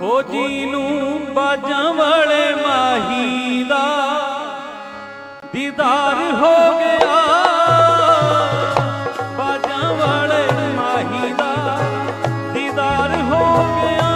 ਹੋ ਜੀ ਨੂੰ ਬਾਜਾਂ ਵਾਲੇ ਮਾਹੀ ਦਾ ਦੀਦਾਰ ਹੋ ਗਿਆ। ਬਾਜਾਂ ਵਾਲੇ ਮਾਹੀ ਦਾ ਦੀਦਾਰ ਹੋ ਗਿਆ।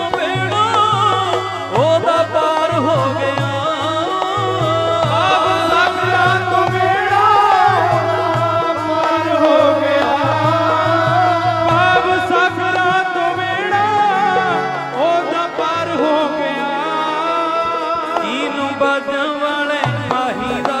ਬਾਜਾਂ ਵਾਲੇ ਮਾਹੀ ਦਾ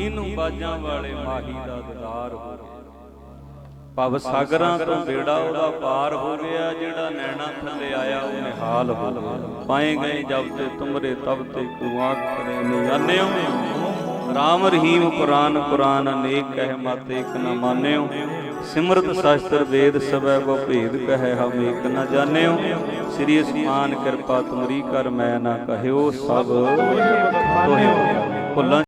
ਤੀਨੋਂ ਬਾਜਾਂ ਵਾਲੇ ਮਾਹੀ ਦਾ ਦਿਦਾਰ ਹੋ ਗਿਆ ਭਵ ਸਾਗਰਾਂ ਤੋਂ ਬੇੜਾ ਉਹਦਾ ਪਾਰ ਹੋ ਗਿਆ ਜਿਹੜਾ ਨੈਣਾ ਥੱਲੇ ਆਇਆ ਉਹ ਨਿਹਾਲ ਹੋ ਗਿਆ ਪਾਏ ਗਏ ਜਬ ਤੇ ਤੁਮਰੇ ਤਬ ਤੇ ਕੋ ਆਖ ਕਰੇ ਨਿਆਨਿਓ ਰਾਮ ਰਹੀਮ ਕੁਰਾਨ ਕੁਰਾਨ ਅਨੇਕ ਕਹਿ ਮਤ ਇੱਕ ਨਾ ਮਾਨਿਓ। ਸਿਮਰਤ ਸ਼ਾਸਤਰ ਵੇਦ ਸਭੈ ਕੋ ਭੇਦ ਕਹੈ ਹਮ ਇੱਕ ਨਾ ਜਾਣਿਓ। ਸ੍ਰੀ ਅਸਮਾਨ ਕਿਰਪਾ ਤੁਮਰੀ ਕਰ ਮੈਂ ਨਾ ਕਹਿਓ ਸਭ। ਤੋਹਿਓ। ਭੁੱਲਾਂ